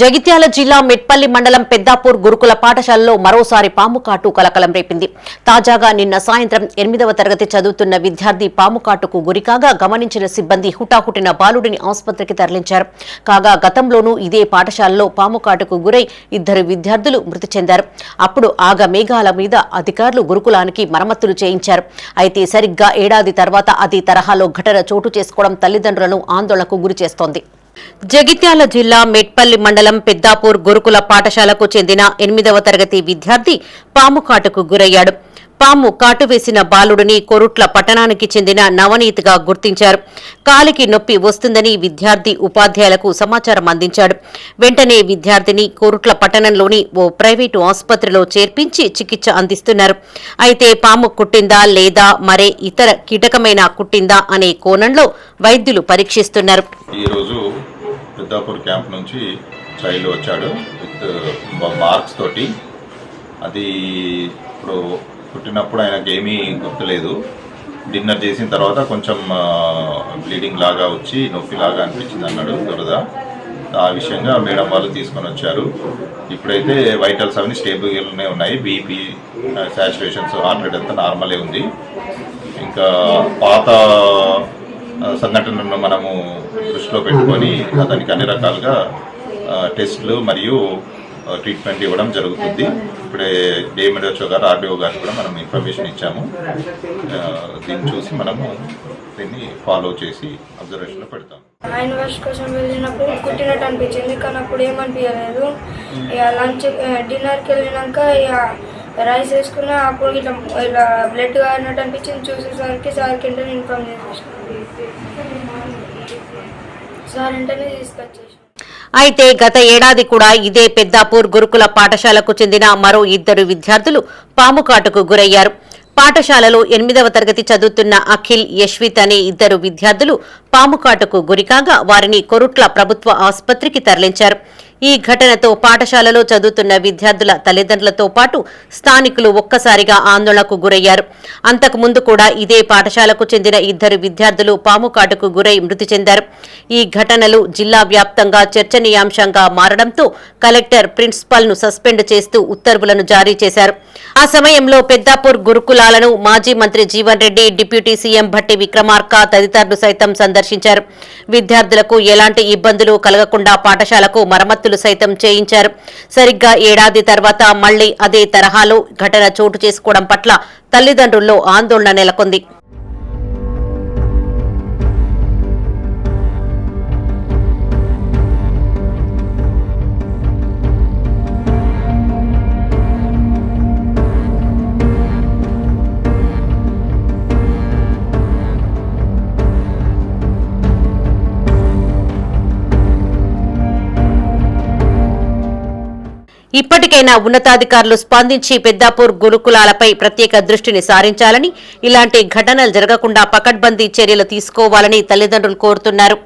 జగిత్యాల జిల్లా మెట్పల్లి మండలం పెద్దాపూర్ గురుకుల పాఠశాలలో మరోసారి పాము కాటు కలకలం రేపింది. తాజాగా నిన్న సాయంత్రం ఎనిమిదవ తరగతి చదువుతున్న విద్యార్థి పాము కాటుకు గురికాగా గమనించిన సిబ్బంది హుటాహుటిన బాలుడిని ఆసుపత్రికి తరలించారు. కాగా గతంలోనూ ఇదే పాఠశాలలో పాము కాటుకు గురై ఇద్దరు విద్యార్థులు మృతి చెందారు. అప్పుడు ఆగ మేఘాల మీద అధికారులు గురుకులానికి మరమ్మతులు చేయించారు. అయితే సరిగ్గా ఏడాది తర్వాత అదే తరహాలో ఘటన చోటు చేసుకోవడం తల్లిదండ్రులను ఆందోళనకు గురి చేస్తోంది. జగిత్యాల జిల్లా మెట్పల్లి మండలం పెద్దాపూర్ గురుకుల పాఠశాలకు చెందిన ఎనిమిదవ తరగతి విద్యార్థి పాము కాటుకు గురయ్యాడు. పాము కాటు వేసిన బాలుడిని కొరుట్ల పట్టణానికి చెందిన నవనీత్గా గుర్తించారు. కాలికి నొప్పి వస్తుందని విద్యార్థి ఉపాధ్యాయులకు సమాచారం అందించాడు. వెంటనే విద్యార్థిని కొరుట్ల పట్టణంలోని ఓ ప్రైవేటు ఆసుపత్రిలో చేర్పించి చికిత్స అందిస్తున్నారు. అయితే పాము కుట్టిందా లేదా మరే ఇతర కీటకమైన కుట్టిందా అనే కోణంలో వైద్యులు పరీక్షిస్తున్నారు. ఈరోజు పెద్దాపూర్ క్యాంప్ నుంచి చైల్డ్ వచ్చాడు విత్ మార్క్స్ తోటి. అది ఇప్పుడు పుట్టినప్పుడు ఆయనకి ఏమీ గుర్తులేదు. డిన్నర్ చేసిన తర్వాత కొంచెం బ్లీడింగ్ లాగా వచ్చి నొప్పి లాగా అనిపించింది అన్నాడు దురద. ఆ విషయంగా మేడం వాళ్ళు తీసుకొని వచ్చారు. ఇప్పుడైతే వైటల్స్ అవన్నీ స్టేబుల్గానే ఉన్నాయి. బీపీ సాచురేషన్స్ హార్ట్ రేట్ అంతా నార్మలే ఉంది. ఇంకా పాత సంఘటనను మనము దృష్టిలో పెట్టుకొని అతనికి అన్ని రకాలుగా టెస్టులు మరియు ట్రీట్మెంట్ ఇవ్వడం జరుగుతుంది. ఇప్పుడే డిఎంఎడ్హెచ్ఓ గారు ఆర్డీఓ గారు కూడా మనం ఇన్ఫర్మేషన్ ఇచ్చాము. దీన్ని చూసి మనము దీన్ని ఫాలో చేసి అబ్జర్వేషన్లో పెడతాం. నైన్ వాష్ కోసం వెళ్ళినప్పుడు కుట్టినట్టు అనిపించింది కానీ అప్పుడు ఏమనిపించలేదు. ఇక లంచ్ డిన్నర్కి వెళ్ళినాక ఇక రైస్ వేసుకున్నా అప్పుడు ఇట్లా ఇలా బ్లడ్ కారినట్టు అనిపించింది. చూసేసరికి సార్కి వెంటనే ఇన్ఫామ్ చేసేసాను. సార్ వెంటనే తీసుకొచ్చేసి అయితే గత ఏడాది కూడా ఇదే పెద్దాపూర్ గురుకుల పాఠశాలకు చెందిన మరో ఇద్దరు విద్యార్థులు పాముకాటుకు గురయ్యారు. పాఠశాలలో ఎనిమిదవ తరగతి చదువుతున్న అఖిల్ యశ్విత్ అనే ఇద్దరు విద్యార్థులు పాముకాటుకు గురికాగా వారిని కొరుట్ల ప్రభుత్వ ఆసుపత్రికి తరలించారు. ఈ ఘటనతో పాఠశాలలో చదువుతున్న విద్యార్థుల తల్లిదండ్రులతో పాటు స్థానికులు ఒక్కసారిగా ఆందోళనకు గురయ్యారు. అంతకుముందు కూడా ఇదే పాఠశాలకు చెందిన ఇద్దరు విద్యార్థులు పాము కాటుకు గురై మృతి చెందారు. ఈ ఘటనలు జిల్లా వ్యాప్తంగా చర్చనీయాంశంగా మారడంతో కలెక్టర్ ప్రిన్సిపల్ను సస్పెండ్ చేస్తూ ఉత్తర్వులను జారీ చేశారు. ఆ సమయంలో పెద్దాపూర్ గురుకులాలను మాజీ మంత్రి జీవన్ రెడ్డి డిప్యూటీ సీఎం భట్టి విక్రమార్క తదితరులు సైతం సందర్శించారు. విద్యార్థులకు ఎలాంటి ఇబ్బందులు కలగకుండా పాఠశాలకు మరమ్మతులు సైతం చేయించారు. సరిగ్గా ఏడాది తర్వాత మళ్ళీ అదే తరహాలో ఘటన చోటు చేసుకోవడం పట్ల తల్లిదండ్రుల్లో ఆందోళన నెలకొంది. ఇప్పటికైనా ఉన్నతాధికారులు స్పందించి పెద్దాపూర్ గురుకులాలపై ప్రత్యేక దృష్టిని సారించాలని ఇలాంటి ఘటనలు జరగకుండా పకడ్బందీ చర్యలు తీసుకోవాలని తల్లిదండ్రులు కోరుతున్నారు.